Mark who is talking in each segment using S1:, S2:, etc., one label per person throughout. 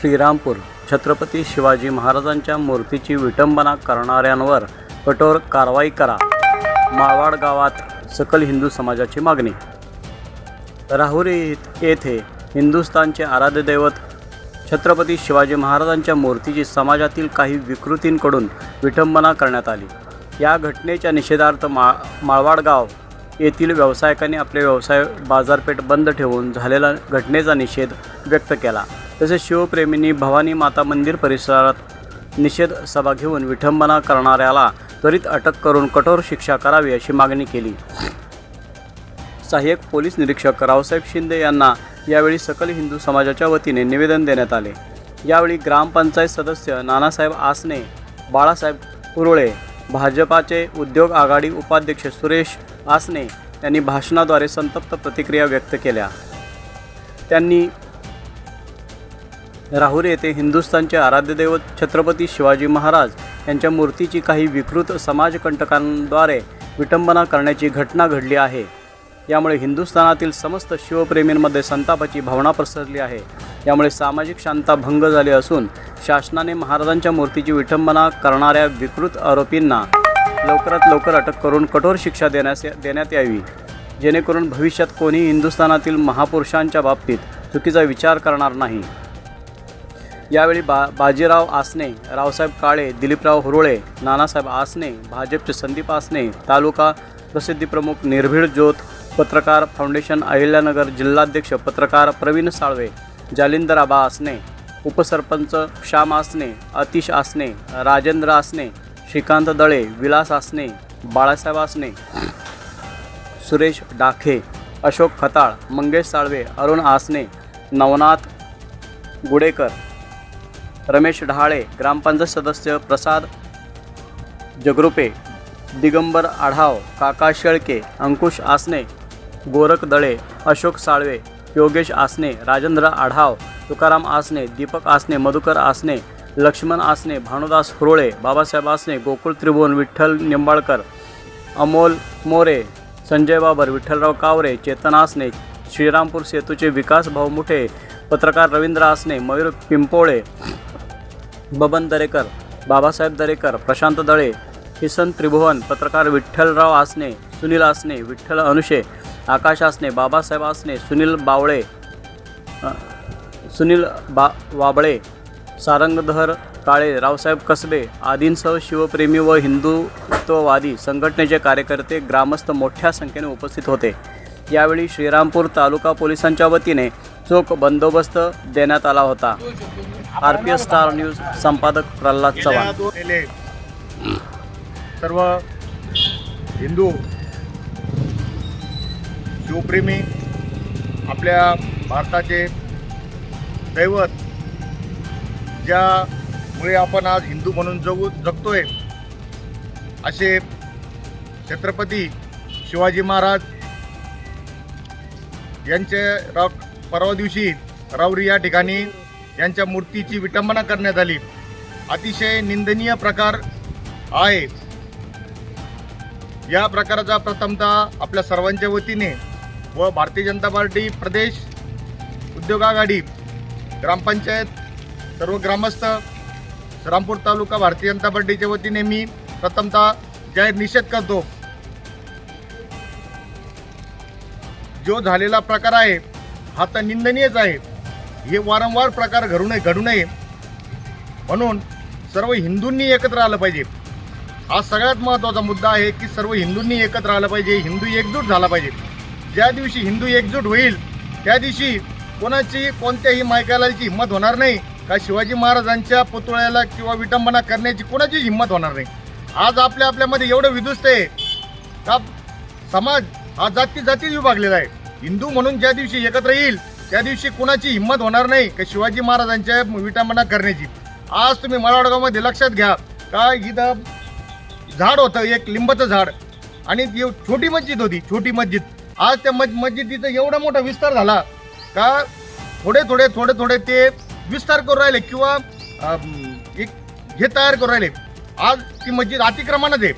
S1: श्रीरामपूर. छत्रपती शिवाजी महाराजांच्या मूर्तीची विटंबना करणाऱ्यांवर कठोर कारवाई करा. माळवाड गावात सकल हिंदू समाजाची मागणी. राहुरी येथे हिंदुस्थानचे आराध्य दैवत छत्रपती शिवाजी महाराजांच्या मूर्तीची समाजातील काही विकृतींकडून विटंबना करण्यात आली. या घटनेच्या निषेधार्थ मा माळवाड गाव येथील व्यावसायिकांनी आपले व्यवसाय बाजारपेठ बंद ठेवून झालेला घटनेचा निषेध व्यक्त केला. तसेच शिवप्रेमींनी भवानी माता मंदिर परिसरात निषेध सभा घेऊन विठंबना करणाऱ्याला त्वरित अटक करून कठोर शिक्षा करावी अशी मागणी केली. सहाय्यक पोलीस निरीक्षक रावसाहेब शिंदे यांना यावेळी सकल हिंदू समाजाच्या वतीने निवेदन देण्यात आले. यावेळी ग्रामपंचायत सदस्य नानासाहेब आसने बाळासाहेब कुरुळे भाजपाचे उद्योग आघाडी उपाध्यक्ष सुरेश आसने यांनी भाषणाद्वारे संतप्त प्रतिक्रिया व्यक्त केल्या. त्यांनी राहुरी येथे हिंदुस्थानचे आराध्यदैवत छत्रपती शिवाजी महाराज यांच्या मूर्तीची काही विकृत समाजकंटकांद्वारे विटंबना करण्याची घटना घडली आहे. यामुळे हिंदुस्थानातील समस्त शिवप्रेमींमध्ये संतापाची भावना पसरली आहे. यामुळे सामाजिक शांता भंग झाली असून शासनाने महाराजांच्या मूर्तीची विटंबना करणाऱ्या विकृत आरोपींना लवकरात लवकर अटक करून कठोर शिक्षा देण्यास देण्यात यावी. जेणेकरून भविष्यात कोणी हिंदुस्थानातील महापुरुषांच्या बाबतीत चुकीचा विचार करणार नाही. यावेळी बा बाजीराव आसने रावसाहेब काळे दिलीपराव हुरुळे नानासाहेब आसने भाजपचे संदीप आसने तालुका प्रसिद्धीप्रमुख निर्भीड ज्योत पत्रकार फाउंडेशन अहिल्यानगर जिल्हाध्यक्ष पत्रकार प्रवीण साळवे जालिंदर आबा आसने उपसरपंच श्याम आसने अतिश आसने राजेंद्र आसने श्रीकांत दळे विलास आसने बाळासाहेब आसने सुरेश डाखे अशोक खताळ मंगेश साळवे अरुण आसने नवनाथ गुडेकर रमेश ढाळे ग्रामपंचायत सदस्य प्रसाद जगरुपे दिगंबर आढाव काका शेळके अंकुश आसने गोरख दळे अशोक साळवे योगेश आसने राजेंद्र आढाव तुकाराम आसने दीपक आसने मधुकर आसने लक्ष्मण आसने भानुदास हुरोळे बाबासाहेब आसने गोकुळ त्रिभुवन विठ्ठल निंबाळकर अमोल मोरे संजय बाबर विठ्ठलराव कावरे चेतन आसने श्रीरामपूर सेतूचे विकास भाऊ मुठे पत्रकार रवींद्र आसने मयूर पिंपोळे बबन दरेकर बाबासाहेब दरेकर प्रशांत दळे किसन त्रिभुवन पत्रकार विठ्ठलराव आसने सुनील आसने विठ्ठल अनुशे आकाश आसने बाबासाहेब आसने सुनील बावळे सुनील बा वाबळे सारंगधर काळे रावसाहेब कसबे आदींसह शिवप्रेमी व हिंदुत्ववादी संघटनेचे कार्यकर्ते ग्रामस्थ मोठ्या संख्येने उपस्थित होते. यावेळी श्रीरामपूर तालुका पोलिसांच्या वतीने चोख बंदोबस्त देण्यात आला होता. R P S star news संपादक प्रल्हाद चव्हाण.
S2: सर्व हिंदू शिवप्रेमी आपल्या भारताचे दैवत ज्यामुळे आपण आज हिंदू म्हणून जगू जगतोय असे छत्रपती शिवाजी महाराज यांचे राव परवा दिवशी रावरी या ठिकाणी यांच्या मूर्तीची विटंबना करण्यात आली. अतिशय निंदनीय प्रकार आहे या प्रकाराचा प्रथमतः आपल्या सर्वांच्या वतीने व भारतीय जनता पार्टी प्रदेश उद्योग आघाडी ग्रामपंचायत सर्व ग्रामस्थ रामपूर तालुका भारतीय जनता पार्टीच्या वतीने मी प्रथमतः जाहीर निषेध करतो. जो झालेला प्रकार आहे हा तर निंदनीयच आहे. हे वारंवार प्रकार घडू नये घडू नये. म्हणून सर्व हिंदूंनी एकत्र आलं पाहिजे. हा सगळ्यात महत्त्वाचा मुद्दा आहे की सर्व हिंदूंनी एकत्र आलं पाहिजे हिंदू एकजूट झाला पाहिजे. ज्या दिवशी हिंदू एकजूट होईल त्या दिवशी कोणाची कोणत्याही मायकालाची हिंमत होणार नाही का शिवाजी महाराजांच्या पुतळ्याला किंवा विटंबना करण्याची कोणाची हिंमत होणार नाही. आज आपल्या आपल्यामध्ये एवढं विदुस्त आहे का समाज हा जाती जातीत विभागलेला आहे. हिंदू म्हणून ज्या दिवशी एकत्र येईल त्या दिवशी कुणाची हिंमत होणार नाही का शिवाजी महाराजांच्या विटंबना करण्याची? आज तुम्ही मराठगावमध्ये लक्षात घ्या. का इथं झाड होतं एक लिंबाचं झाड. आणि ती छोटी मस्जिद होती छोटी मस्जिद. आज त्या मज मस्जिदीचा एवढा मोठा विस्तार झाला का थोडे थोडे थोडे थोडे ते विस्तार करू राहिले किंवा एक हे तयार करू राहिले. आज ती मस्जिद अतिक्रमणात आहे.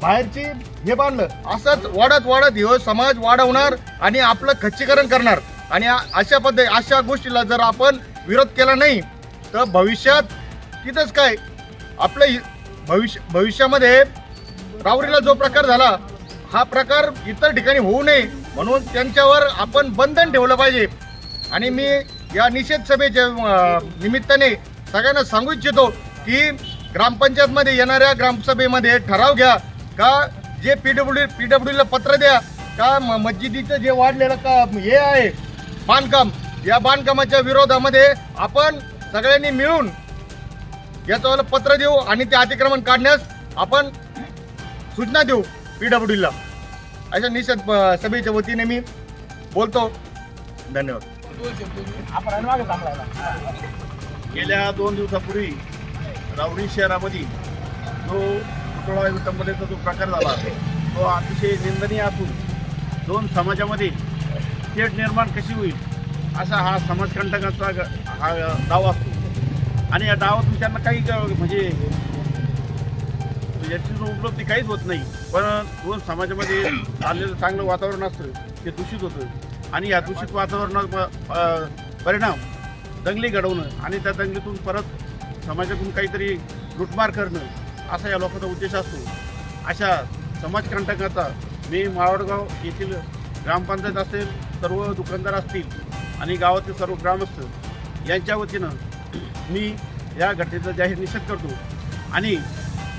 S2: बाहेरची हे बांधलं असंच वाढत वाढत हे समाज वाढवणार आणि आपलं खच्चीकरण करणार. आणि अशा पद्धती अशा गोष्टीला जर आपण विरोध केला नाही तर भविष्यात तिथंच काय? आपलं भविष्य भविष्यामध्ये रावरीला जो प्रकार झाला हा प्रकार इतर ठिकाणी होऊ नये म्हणून त्यांच्यावर आपण बंधन ठेवलं पाहिजे. आणि मी या निषेध सभेच्या निमित्ताने सगळ्यांना सांगू इच्छितो की ग्रामपंचायतमध्ये येणाऱ्या ग्रामसभेमध्ये ठराव घ्या का जे पी डब्ल्यू पी डब्ल्यूला पत्र द्या का म- मस्जिदीचं जे वाढलेलं का हे आहे बांधकाम. या बांधकामाच्या विरोधामध्ये आपण सगळ्यांनी मिळून याचं पत्र देऊ आणि ते अतिक्रमण काढण्यास आपण सूचना देऊ पीडब्ल्यूला अशा निषेध सभेच्या वतीने मी बोलतो. धन्यवाद.
S3: गेल्या दोन दिवसापूर्वी रावरी शहरामध्ये जो पुतळा विटंबनेचा जो प्रकार झाला तो अतिशय निंदनीय असून दोन समाजामध्ये थेट निर्माण कशी होईल? असा हा समाजकंटकाचा ग- हा दावा असतो. आणि या दावातून त्यांना काही म्हणजे याची उपलब्धी काहीच होत नाही. पण दोन समाजामध्ये आलेलं चांगलं वातावरण असतं ते दूषित होतं. आणि या दूषित वातावरणात परिणाम दंगली घडवणं आणि त्या दंगलीतून परत समाजातून काहीतरी लुटमार करणं असा या लोकांचा उद्देश असतो. अशा समाजकंटकाचा मी मावडगाव येथील ग्रामपंचायत असेल सर्व दुकानदार असतील आणि गावातील सर्व ग्रामस्थ यांच्या वतीनं मी या घटनेचा जाहीर निषेध करतो. आणि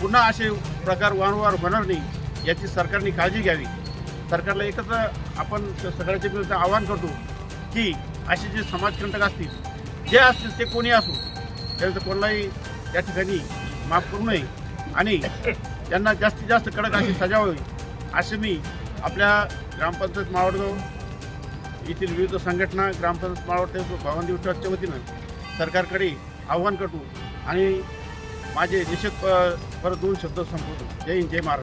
S3: पुन्हा असे प्रकार वारंवार होणार नाही याची सरकारने काळजी घ्यावी. सरकारला एकच आपण सगळ्याच्या विरुद्ध आवाहन करतो की असे जे समाजकंटक असतील जे असतील ते कोणी असो त्यांचं कोणालाही त्या ठिकाणी माफ करू नये आणि त्यांना जास्तीत जास्त कडक अशी सजा व्हावी असे मी आपल्या ग्रामपंचायत मावडगाव येथील विविध संघटना ग्रामपंचायत माळवटे भावंदी ट्रस्टच्या वतीनं सरकारकडे आव्हान करतो आणि माझे निषेध प- परत दोन शब्द संपवतो. जय हिंद जय महाराज